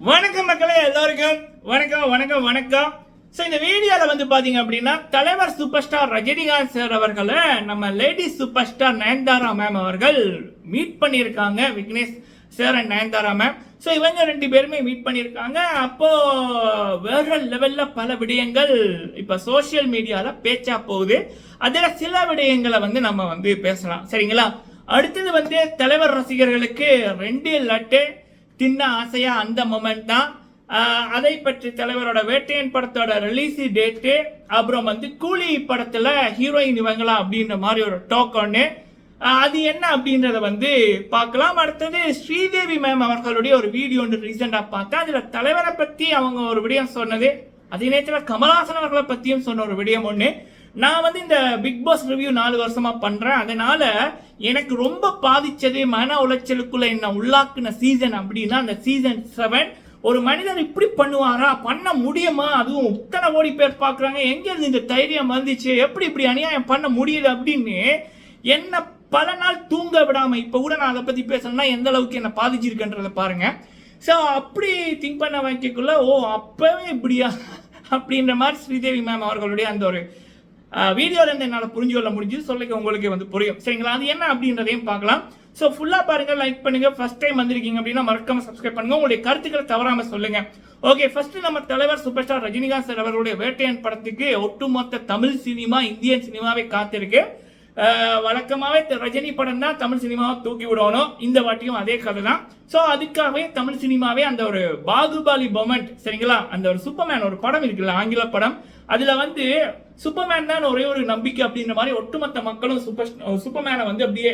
வணக்கம் மக்களே எல்லோருக்கும் வணக்கம் வணக்கம் வணக்கம். ஸோ இந்த வீடியோவில் வந்து பார்த்தீங்க அப்படின்னா தலைவர் சூப்பர் ஸ்டார் ரஜினிகாந்த் சார் அவர்களை நம்ம lady super star Nayanthara ma'am அவர்கள் மீட் பண்ணியிருக்காங்க. Vignesh sir and Nayanthara ma'am so இவங்க ரெண்டு பேருமே மீட் பண்ணியிருக்காங்க. அப்போது வேற லெவலில் பல விடயங்கள் இப்போ சோஷியல் மீடியாவில் பேச்சா போகுது. அதில் சில விடயங்களை வந்து நம்ம வந்து பேசலாம். சரிங்களா? அடுத்தது வந்து தலைவர் ரசிகர்களுக்கு ரெண்டு லட்டு தின்ன ஆசையா அந்த மொமெண்ட் தான். அதை பற்றி தலைவரோட வேட்டையன் படத்தோட ரிலீஸ் டேட்டு அப்புறம் வந்து கூலி படத்தில் ஹீரோயின் இவங்களா அப்படின்ற மாதிரி ஒரு டாக் ஒன்று அது என்ன அப்படின்றத வந்து பார்க்கலாம். அடுத்தது ஸ்ரீதேவி மேம் அவர்களுடைய ஒரு வீடியோ ஒன்று ரீசெண்டாக பார்த்தேன். அதில் தலைவரை பற்றி அவங்க ஒரு விடயம் சொன்னது. அதே நேரத்தில் கமல்ஹாசன் அவர்களை பற்றியும் சொன்ன ஒரு விடயம் ஒன்று நான் வந்து இந்த பிக் பாஸ் ரிவ்யூ நாலு வருஷமா பண்றேன். அதனால எனக்கு ரொம்ப பாதித்தது மன உளைச்சலுக்குள்ள என்ன உள்ளாக்குன சீசன் அப்படின்னா அந்த சீசன் செவன் ஒரு மனிதர் இப்படி பண்ணுவாரா? பண்ண முடியுமா? அதுவும் இத்தனை ஓடி பேர் பார்க்குறாங்க. எங்கேருந்து இந்த தைரியம் வந்துச்சு? எப்படி இப்படி அநியாயம் பண்ண முடியுது அப்படின்னு என்ன பல நாள் தூங்க விடாமல் இப்போ கூட நான் அதை பற்றி பேசணும்னா எந்த அளவுக்கு என்ன பாதிச்சிருக்குன்றத பாருங்கள் ஸோ அப்படி திங்க் பண்ண வைக்கக்குள்ள ஓ அப்போவே இப்படியா? அப்படின்ற மாதிரி ஸ்ரீதேவி மேம் அவர்களுடைய அந்த ஒரு வீடியோல இருந்து என்னால் புரிஞ்சு கொள்ள முடிஞ்சு சொல்லிக்க உங்களுக்கு வந்து புரியும். சரிங்களா? அது என்ன அப்படின்றதையும் பார்க்கலாம். ஸோ ஃபுல்லாக பாருங்க லைக் பண்ணுங்க. ஃபர்ஸ்ட் டைம் வந்திருக்கீங்க அப்படின்னா மறக்காம சப்ஸ்கிரைப் பண்ணுங்க. உங்களுடைய கருத்துக்களை தவறாம சொல்லுங்க. ஓகே ஃபர்ஸ்ட் நம்ம தலைவர் சூப்பர் ஸ்டார் ரஜினிகாந்த் சார் அவருடைய வேட்டையன் படத்துக்கு ஒட்டுமொத்த தமிழ் சினிமா இந்தியன் சினிமாவை காத்திருக்கு. வழக்கமாகவே வழக்கமாவே ரஜினி படம் தான் தமிழ் சினிமாவை தூக்கி விடணும். இந்த வாட்டியும் அதே கதை தான் ஸோ அதுக்காகவே தமிழ் சினிமாவே அந்த ஒரு பாகுபாலி பொமெண்ட் சரிங்களா? அந்த ஒரு சூப்பர்மேன் ஒரு படம் இருக்குல்ல ஆங்கில படம். அதுல வந்து சூப்பர்மேன் தான் ஒரே ஒரு நம்பிக்கை அப்படின்ற மாதிரி ஒட்டுமொத்த மக்களும் சூப்பர் சூப்பர்மேனை வந்து அப்படியே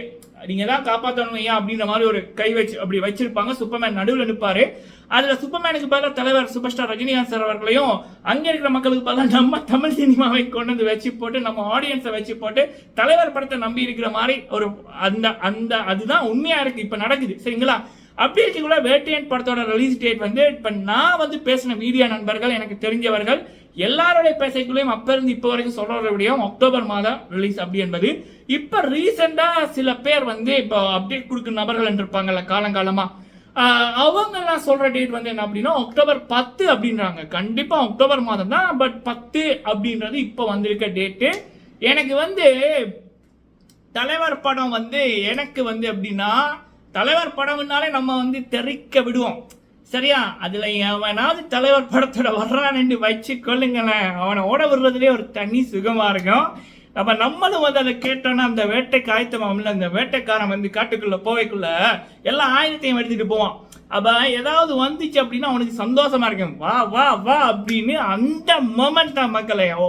நீங்க தான் காப்பாற்றணும் ஏன் அப்படின்ற மாதிரி ஒரு கை வச்சு அப்படி வச்சிருப்பாங்க. சூப்பர்மேன் நடுவில் நிற்பாரு அதுல சூப்பர்மேனுக்கு பதிலாக தலைவர் சூப்பர் ஸ்டார் ரஜினிகாந்த் சார் அவர்களையும் அங்கே இருக்கிற மக்களுக்கு பதிலாக நம்ம தமிழ் சினிமாவை கொண்டு வந்து வச்சு போட்டு நம்ம ஆடியன்ஸை வச்சு போட்டு தலைவர் படத்தை நம்பி இருக்கிற மாதிரி ஒரு அந்த அந்த அதுதான் உண்மையா இருக்கு இப்போ நடக்குது. சரிங்களா? அப்படி இருக்கக்குள்ள வேட்டையன் படத்தோட ரிலீஸ் டேட் வந்து இப்போ நான் வந்து பேசின மீடியா நண்பர்கள் எனக்கு தெரிஞ்சவர்கள் எல்லாருடைய பேசைக்குள்ளேயும் அப்போ இருந்து இப்போ வரைக்கும் சொல்கிற விடையும் அக்டோபர் மாதம் ரிலீஸ் அப்படி என்பது. இப்போ ரீசெண்டாக சில பேர் வந்து இப்போ அப்டேட் கொடுக்கும் நபர்கள் என்று இருப்பாங்கல்ல காலங்காலமாக அவங்க எல்லாம் சொல்ற டேட் வந்து என்ன அப்படின்னா அக்டோபர் பத்து அப்படின்றாங்க. கண்டிப்பா அக்டோபர் மாதம் தான் பட் பத்து அப்படின்றது இப்போ வந்திருக்க டேட்டு எனக்கு வந்து தலைவர் படம் வந்து எனக்கு வந்து அப்படின்னா தலைவர் படம்னாலே நம்ம வந்து தெறிக்க விடுவோம். சரியா? அதுல எவனாவது தலைவர் படத்தோட வர்றான்னு வச்சு கொள்ளுங்களேன் அவனை ஓட விடுறதுலேயே ஒரு தனி சுகமா இருக்கும். நம்ம நம்மளும் வந்து அதை கேட்டோன்னா அந்த வேட்டைக்கு ஆயத்தமாம்ல அந்த வேட்டைக்காரன் வந்து காட்டுக்குள்ளே போவைக்குள்ள எல்லா ஆயுதத்தையும் எடுத்துகிட்டு போவான். அப்போ ஏதாவது வந்துச்சு அப்படின்னா அவனுக்கு சந்தோஷமா இருக்கும். வா வா வா அப்படின்னு அந்த மொமெண்ட் தான் மக்களை ஓ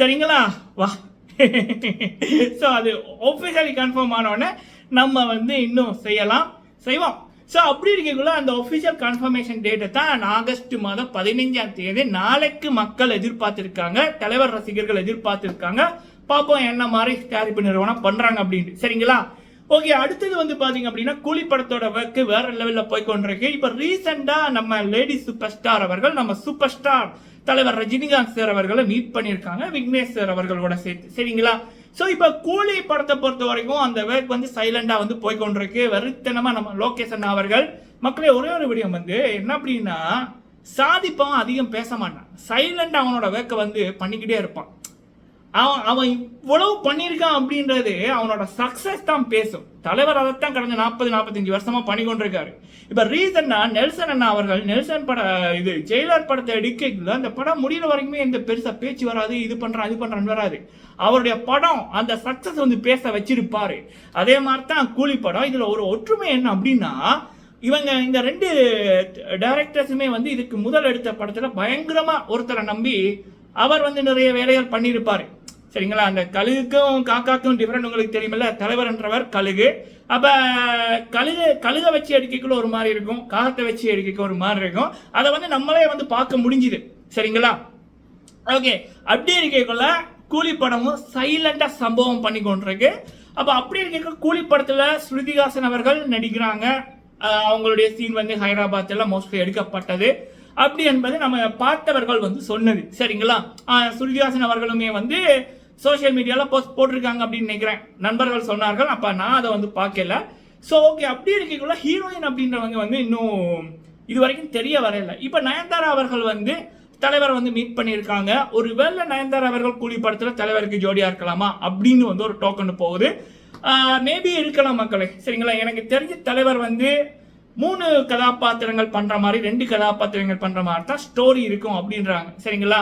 சரிங்களா? வா. ஸோ அது ஒஃபிஷியலி கன்ஃபார்ம் ஆனோடனே நம்ம வந்து இன்னும் செய்யலாம் செய்வோம். ஸோ அப்படி இருக்கக்குள்ள அந்த ஒஃபிஷியல் கன்ஃபர்மேஷன் டேட்டை தான் ஆகஸ்ட் மாதம் பதினைஞ்சாம் தேதி நாளைக்கு மக்கள் எதிர்பார்த்துருக்காங்க தலைவர் ரசிகர்கள் எதிர்பார்த்துருக்காங்க. பார்ப்போம் என்ன மாதிரி தயாரிப்பு நிறுவனம் பண்றாங்க அப்படின்ட்டு. சரிங்களா? ஓகே அடுத்தது வந்து பாத்தீங்க அப்படின்னா கூலி படத்தோட ஒர்க்கு வேற லெவல்ல போய் கொண்டிருக்கு. இப்ப ரீசெண்டா நம்ம லேடி சூப்பர் ஸ்டார் அவர்கள் நம்ம சூப்பர் ஸ்டார் தலைவர் ரஜினிகாந்த் சார் அவர்களை மீட் பண்ணியிருக்காங்க விக்னேஷ் சார் அவர்களோட சேர்த்து. சரிங்களா? ஸோ இப்போ கூலி படத்தை பொறுத்த வரைக்கும் அந்த ஒர்க் வந்து சைலண்டாக வந்து போய் கொண்டிருக்கு. வெறுத்தனமா நம்ம லோகேஷன் அவர்கள். மக்களே ஒரே ஒரு விடயம் வந்து என்ன அப்படின்னா சாதிப்பவன் அதிகம் பேச மாட்டான். சைலண்டாக அவனோட வேக்கை வந்து பண்ணிக்கிட்டே இருப்பான். அவன் அவன் இவ்வளவு பண்ணியிருக்கான் அப்படின்றது அவனோட சக்சஸ் தான் பேசும். தலைவர் அதைத்தான் கடந்த நாற்பது நாற்பத்தஞ்சு வருஷமா பண்ணி கொண்டிருக்காரு. இப்போ ரீசன்னா நெல்சன் அண்ணா அவர்கள் நெல்சன் பட இது ஜெயிலர் படத்தை எடுக்கல அந்த படம் முடிகிற வரைக்குமே எந்த பெருசாக பேச்சு வராது இது பண்ணுறான் இது பண்ணுறான்னு வராது. அவருடைய படம் அந்த சக்சஸ் வந்து பேச வச்சிருப்பாரு. அதே மாதிரி தான் கூலி படம். இதில் ஒரு ஒற்றுமை என்ன அப்படின்னா இவங்க இந்த ரெண்டு டைரக்டர்ஸுமே வந்து இதுக்கு முதல் எடுத்த படத்தில் பயங்கரமாக ஒருத்தரை நம்பி அவர் வந்து நிறைய வேலைகள் பண்ணியிருப்பார். சரிங்களா? அந்த கழுகுக்கும் காக்காக்கும் டிஃப்ரெண்ட் உங்களுக்கு தெரியுமில்ல? தலைவர் என்றவர் கழுகு. அப்போ கழுகு கழுக வச்சு அடிக்கக்குள்ள ஒரு மாதிரி இருக்கும். காகத்தை வச்சு அடிக்க ஒரு மாதிரி இருக்கும். அதை வந்து நம்மளே வந்து பார்க்க முடிஞ்சுது. சரிங்களா? ஓகே. அப்படி இருக்கக்குள்ள கூலி படமும் சைலண்டாக சம்பவம் பண்ணி கொண்டிருக்கு. அப்போ அப்படி இருக்க கூலி படத்தில் ஸ்ருதிகாசன் அவர்கள் நடிக்கிறாங்க. அவங்களுடைய சீன் வந்து ஹைதராபாத்தில் மோஸ்ட்லி எடுக்கப்பட்டது. அப்படி என்பது நம்ம பார்த்தவர்கள் வந்து சொன்னது. சரிங்களா? ஸ்ருதிகாசன் அவர்களுமே வந்து சோஷியல் மீடியாவில் போஸ்ட் போட்டிருக்காங்க அப்படின்னு நினைக்கிறேன். நண்பர்கள் சொன்னார்கள் அப்போ நான் அதை வந்து பார்க்கல. ஸோ ஓகே அப்படி இருக்கக்குள்ள ஹீரோயின் அப்படின்றவங்க வந்து இன்னும் இது வரைக்கும் தெரிய வரல. இப்போ நயன்தாரா அவர்கள் வந்து தலைவர் வந்து மீட் பண்ணியிருக்காங்க. ஒரு வேளை நயன்தாரா அவர்கள் கூலி படத்தில் தலைவருக்கு ஜோடியாக இருக்கலாமா அப்படின்னு வந்து ஒரு டோக்கன் போகுது. மேபி இருக்கலாம் மக்களே. சரிங்களா? எனக்கு தெரிஞ்ச தலைவர் வந்து மூணு கதாபாத்திரங்கள் பண்ணுற மாதிரி ரெண்டு கதாபாத்திரங்கள் பண்ணுற மாதிரி தான் ஸ்டோரி இருக்கும் அப்படின்றாங்க. சரிங்களா?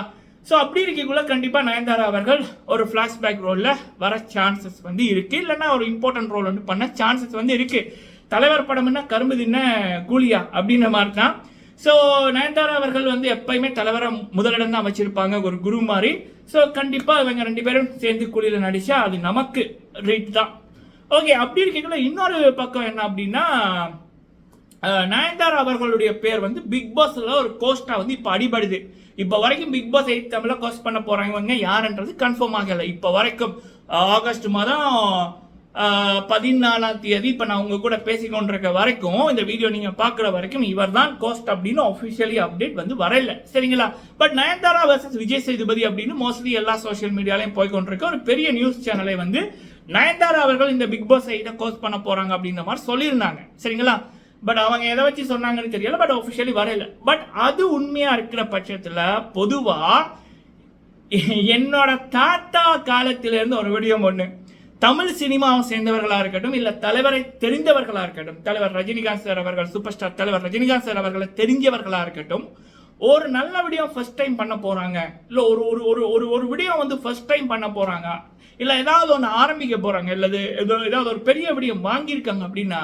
ஸோ அப்படி இருக்கக்குள்ள கண்டிப்பாக நயன்தாரா அவர்கள் ஒரு ஃப்ளாஷ்பேக் ரோலில் வர சான்சஸ் வந்து இருக்குது இல்லைன்னா ஒரு இம்பார்ட்டன்ட் ரோல் வந்து பண்ண சான்சஸ் வந்து இருக்குது தலைவர் படம்னா கரும்பு தின்ன கூலியா அப்படின்ற மாதிரி தான். ஸோ நயன்தாரா அவர்கள் வந்து எப்பயுமே தலைவரை முதலிடம் தான் அமைச்சிருப்பாங்க ஒரு குரு மாதிரி. ஸோ கண்டிப்பாக இவங்க ரெண்டு பேரும் சேர்ந்து கூலியில் நடித்தா அது நமக்கு ரீட் தான். ஓகே அப்படி இருக்கக்குள்ள இன்னொரு பக்கம் என்ன அப்படின்னா நயன்தாரா அவர்களுடைய பேர் வந்து பிக் பாஸ்ல ஒரு கோஸ்டா வந்து இப்போ அடிபடுது. இப்போ வரைக்கும் பிக் பாஸ் எயிட் தமிழில் கோஸ்ட் பண்ண போகிறவங்க யாருன்றது கன்ஃபார்ம் ஆகலை. இப்போ வரைக்கும் ஆகஸ்ட் மாதம் பதினாலாம் தேதி இப்போ நான் உங்கள் கூட பேசிக்கொண்டிருக்க வரைக்கும் இந்த வீடியோ நீங்கள் பார்க்குற வரைக்கும் இவர் தான் கோஸ்ட் அப்படின்னு ஒஃபிஷியலி அப்டேட் வந்து வரல. சரிங்களா? பட் நயன்தாரா வர்சஸ் விஜய் சேதுபதி அப்படின்னு மோஸ்ட்லி எல்லா சோஷியல் மீடியாலையும் போய்க்கொண்டிருக்க ஒரு பெரிய நியூஸ் சேனலை வந்து நயன்தாரா அவர்கள் இந்த பிக் பாஸ் எயிட்டை கோஸ்ட் பண்ண போகிறாங்க அப்படின்ற மாதிரி சொல்லியிருந்தாங்க. சரிங்களா? பட் அவங்க எதை வச்சு சொன்னாங்கன்னு தெரியல பட் ஒஃபிஷியலி வரல பட் அது உண்மையா இருக்கிற பட்சத்துல பொதுவா என்னோட தாத்தா காலத்திலேருந்து ஒரு விடியம் ஒண்ணு தமிழ் சினிமாவை சேர்ந்தவர்களா இருக்கட்டும் இல்ல தலைவரை தெரிந்தவர்களா இருக்கட்டும் தலைவர் ரஜினிகாந்த் சார் அவர்கள் சூப்பர் ஸ்டார் தலைவர் ரஜினிகாந்த் சார் அவர்களை தெரிஞ்சவர்களா இருக்கட்டும் ஒரு நல்ல விடியம் ஃபர்ஸ்ட் டைம் பண்ண போறாங்க. இல்ல ஒரு ஒரு ஒரு ஒரு ஒரு விடியம் வந்து ஃபர்ஸ்ட் டைம் பண்ண போறாங்க. இல்ல ஏதாவது ஒன்று ஆரம்பிக்க போறாங்க. இல்லது ஏதோ ஏதாவது ஒரு பெரிய விடியம் வாங்கியிருக்காங்க அப்படின்னா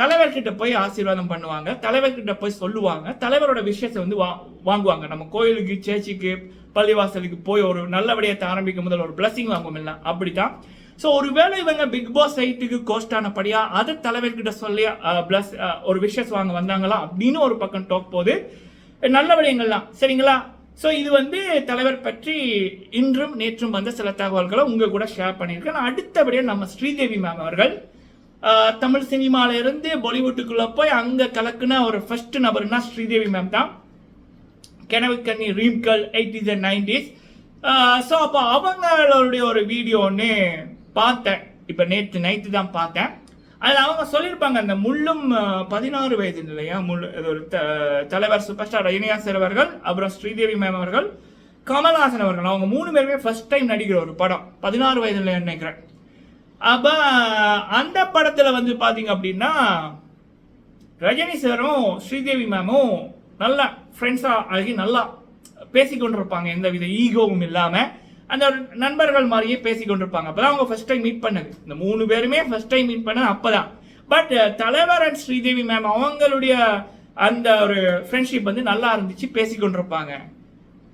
தலைவர்கிட்ட போய் ஆசீர்வாதம் பண்ணுவாங்க தலைவர்கிட்ட போய் சொல்லுவாங்க தலைவரோட விஷயத்தை வந்து வா வாங்குவாங்க. நம்ம கோயிலுக்கு சேர்ச்சிக்கு பள்ளிவாசலுக்கு போய் ஒரு நல்ல விடயத்தை ஆரம்பிக்கும் முதல் ஒரு பிளஸிங் வாங்குவோம் இல்லை அப்படித்தான். ஸோ ஒருவேளை இவங்க பிக் பாஸ் சைட்டுக்கு கோஸ்டானபடியா அதை தலைவர்கிட்ட சொல்லி பிளஸ் ஒரு விஷஸ் வாங்க வந்தாங்களா அப்படின்னு ஒரு பக்கம் டோக் போகுது நல்ல விடயங்கள்லாம். சரிங்களா? ஸோ இது வந்து தலைவர் பற்றி இன்றும் நேற்றும் வந்த சில தகவல்களை உங்க கூட ஷேர் பண்ணியிருக்கேன். அடுத்தபடியாக நம்ம ஸ்ரீதேவி மேம் அவர்கள் தமிழ் சினிமால இருந்து பாலிவுட்டுக்குள்ள போய் அங்க கலக்குன ஒரு ஃபர்ஸ்ட் நபர்னா ஸ்ரீதேவி மேம் தான். கனவு கண்ணி ரீம்கல் எயிட்டிஸ் அண்ட் நைன்டிஸ் ஸோ அப்போ அவங்களுடைய ஒரு வீடியோ ஒன்று பார்த்தேன். இப்போ நேற்று நைட்டு தான் பார்த்தேன். அதில் அவங்க சொல்லியிருப்பாங்க அந்த முள்ளும் பதினாறு வயது இல்லையா? முள் இது ஒரு த- தலைவர் சூப்பர் ஸ்டார் ரஜினிகாந்த் அவர்கள் அப்புறம் ஸ்ரீதேவி மேம் அவர்கள் கமல்ஹாசன் அவர்கள். அவங்க மூணு பேருமே ஃபர்ஸ்ட் டைம் நடிக்கிற ஒரு படம். பதினாறு வயதுல நினைக்கிறேன். அப்ப அந்த படத்துல வந்து பாத்தீங்க அப்படின்னா ரஜினி சாரும் ஸ்ரீதேவி மேமும் நல்லா ஃப்ரெண்ட்ஸா ஆகி நல்லா பேசிக்கொண்டிருப்பாங்க எந்த வித ஈகோவும் இல்லாம அந்த ஒரு நண்பர்கள் மாதிரியே பேசிக்கொண்டிருப்பாங்க அப்பதான் அவங்க ஃபர்ஸ்ட் டைம் மீட் பண்ணது. இந்த மூணு பேருமே ஃபர்ஸ்ட் டைம் மீட் பண்ணது அப்பதான். பட் தலைவர் அண்ட் ஸ்ரீதேவி மேம் அவங்களுடைய அந்த ஒரு ஃப்ரெண்ட்ஷிப் வந்து நல்லா இருந்துச்சு பேசிக்கொண்டிருப்பாங்க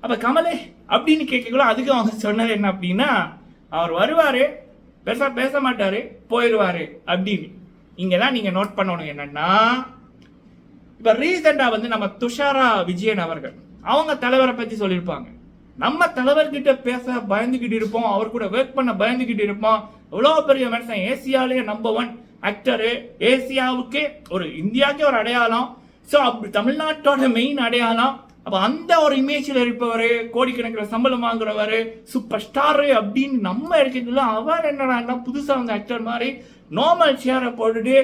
அப்ப கமலே அப்படின்னு கேட்கக்குள்ள அதுக்கு அவங்க சொன்னது என்ன அப்படின்னா அவர் வருவாரு பேச பேச மாட்டாரு போயிடுவாரு அப்படின்னு இங்கே தான் நீங்க நோட் பண்ணணும் என்னன்னா இப்ப ரீசெண்டா வந்து நம்ம துஷாரா விஜயன் அவர்கள் அவங்க தலைவரை பத்தி சொல்லியிருப்பாங்க. நம்ம தலைவர்கிட்ட பேச பயந்துகிட்டு இருப்போம் அவர் கூட ஒர்க் பண்ண பயந்துகிட்டு இருப்போம். எவ்வளவு பெரிய மனுஷன் ஏசியாலேயே நம்பர் ஒன் ஆக்டரு ஏசியாவுக்கு ஒரு இந்தியாவுக்கே ஒரு அடையாளம். ஸோ அப்படி தமிழ்நாட்டோட மெயின் அடையாளம் அப்போ அந்த ஒரு இமேஜில் இருப்பவர் கோடிக்கணக்கில் சம்பளம் வாங்குறவர் சூப்பர் ஸ்டாரு அப்படின்னு நம்ம இருக்கிறதுல அவர் என்னடா புதுசாக வந்த ஆக்டர் மாதிரி நார்மல் சேரை போட்டுட்டு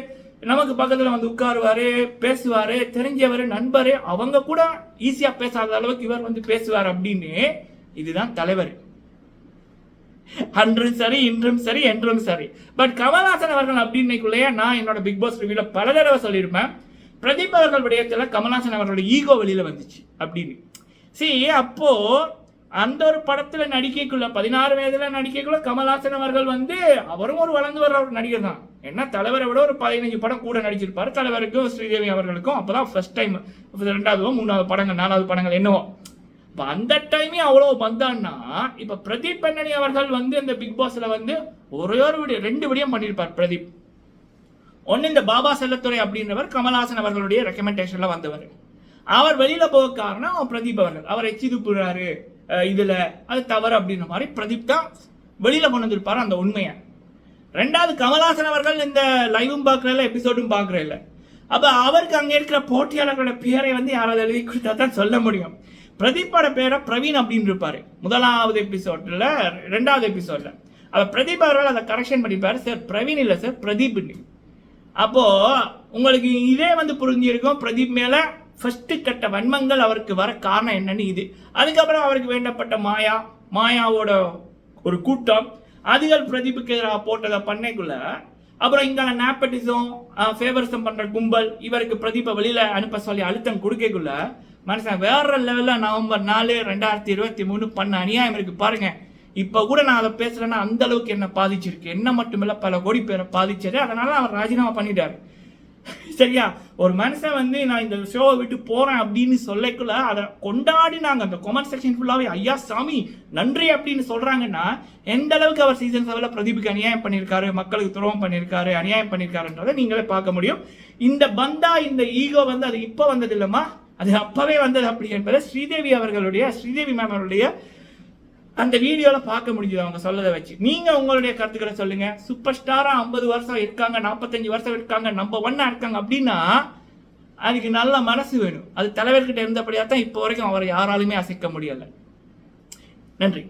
நமக்கு பக்கத்தில் வந்து உட்காருவாரு பேசுவார் தெரிஞ்சவர் நண்பர் அவங்க கூட ஈஸியாக பேசாத அளவுக்கு இவர் வந்து பேசுவார் அப்படின்னு இதுதான் தலைவர். அன்றும் சரி இன்றும் சரி என்றும் சரி. பட் கமல்ஹாசன் அவர்கள் அப்படின்னைக்குள்ளேயே நான் என்னோட பிக் பாஸ் ரிவியூல பல தடவை சொல்லியிருப்பேன். பிரதீப் அவர்கள் விடயத்தில் கமல்ஹாசன் அவர்களோட ஈகோ வெளியில் வந்துச்சு அப்படின்னு. சரி அப்போது அந்த ஒரு படத்தில் நடிக்கைக்குள்ள பதினாறு வயதில் நடிக்கைக்குள்ள கமல்ஹாசன் அவர்கள் வந்து அவரும் ஒரு வளர்ந்து வர்ற ஒரு நடிகர் தான். என்ன தலைவரை விட ஒரு பதினஞ்சு படம் கூட நடிச்சிருப்பார். தலைவருக்கும் ஸ்ரீதேவி அவர்களுக்கும் அப்போ தான் ஃபர்ஸ்ட் டைம் ரெண்டாவது மூணாவது படங்கள் நாலாவது படங்கள் என்னவோ. இப்போ அந்த டைமே அவ்வளோ வந்தான்னா இப்போ பிரதீப் பெண்ணனி அவர்கள் வந்து இந்த பிக் பாஸில் வந்து ஒரே ஒரு விடியம் ரெண்டு விடியம் பண்ணியிருப்பார் பிரதீப். ஒன்று இந்த பாபா செல்லத்துறை அப்படின்றவர் கமல்ஹாசன் அவர்களுடைய ரெக்கமெண்டேஷனில் வந்தவர். அவர் வெளியில் போக காரணம் பிரதீப் அவர்கள். அவர் எச்சி துப்புறாரு இதில் அது தவறு அப்படின்ற மாதிரி பிரதீப் தான் வெளியில் கொண்டு வந்திருப்பாரு அந்த உண்மையை. ரெண்டாவது கமல்ஹாசன் அவர்கள் இந்த லைவும் பார்க்கறதில்ல எபிசோடும் பார்க்குறதில்ல அப்போ அவருக்கு அங்கே இருக்கிற போட்டியாளர்களோட பேரை வந்து யாராவது எழுதி கொடுத்தா தான் சொல்ல முடியும். பிரதீப்போட பேரை பிரவீன் அப்படின்னு இருப்பார். முதலாவது எபிசோட்ல ரெண்டாவது எபிசோடில் அப்ப பிரதீப் அவர்கள் அதை கரெக்ஷன் பண்ணிப்பார். சார் பிரவீன் இல்லை சார் பிரதீப் அப்போ உங்களுக்கு இதே வந்து புரிஞ்சிருக்கும். பிரதீப் மேல ஃபஸ்ட்டு கட்ட வன்மங்கள் அவருக்கு வர காரணம் என்னன்னு இது. அதுக்கப்புறம் அவருக்கு வேண்டப்பட்ட மாயா மாயாவோட ஒரு கூட்டம். அதுகள் பிரதீப்புக்கு எதிராக போட்டதை பண்ணைக்குள்ள அப்புறம் இங்க நேப்பட்டிசம் ஃபேவரிசம் பண்ற கும்பல் இவருக்கு பிரதீபை வெளியில அனுப்ப சொல்லி அழுத்தம் கொடுக்கக்குள்ள மனுஷன் வேற லெவல்ல நவம்பர் நாலு ரெண்டாயிரத்தி இருபத்தி மூணு பண்ண அநியாயம் இருக்கு பாருங்க. இப்போ கூட நான் அதை பேசுகிறேன்னா அந்த அளவுக்கு என்ன பாதிச்சிருக்கு. என்ன மட்டுமில்ல பல கோடி பேரை பாதிச்சது. அதனால அவர் ராஜினாமா பண்ணிட்டாரு. சரியா? ஒரு மனுஷன் வந்து நான் இந்த ஷோவை விட்டு போறேன் அப்படின்னு சொல்லக்குள்ள அதை கொண்டாடி நாங்கள் அந்த கொமெண்ட் செக்ஷன் ஃபுல்லாவே ஐயா சாமி நன்றி அப்படின்னு சொல்றாங்கன்னா எந்த அளவுக்கு அவர் சீசன் செவன்ல பிரதீபுக்கு அநியாயம் பண்ணியிருக்காரு மக்களுக்கு துரோகம் பண்ணியிருக்காரு அநியாயம் பண்ணியிருக்காருன்றதை நீங்களே பார்க்க முடியும். இந்த பந்தா இந்த ஈகோ வந்து அது இப்போ வந்தது இல்லைம்மா? அது அப்பவே வந்தது அப்படி என்பதை ஸ்ரீதேவி அவர்களுடைய ஸ்ரீதேவி மேம் அவருடைய அந்த வீடியோல பார்க்க முடிஞ்சது அவங்க சொல்லதை வச்சு. நீங்க உங்களுடைய கருத்துக்களை சொல்லுங்க. சூப்பர் ஸ்டாரா ஐம்பது வருஷம் இருக்காங்க நாற்பத்தஞ்சு வருஷம் இருக்காங்க நம்பர் ஒன்னா இருக்காங்க அப்படின்னா அதுக்கு நல்ல மனசு வேணும். அது தலைவர்கிட்ட இருந்தபடியா தான் இப்போ வரைக்கும் அவரை யாராலுமே அசைக்க முடியலை. நன்றி.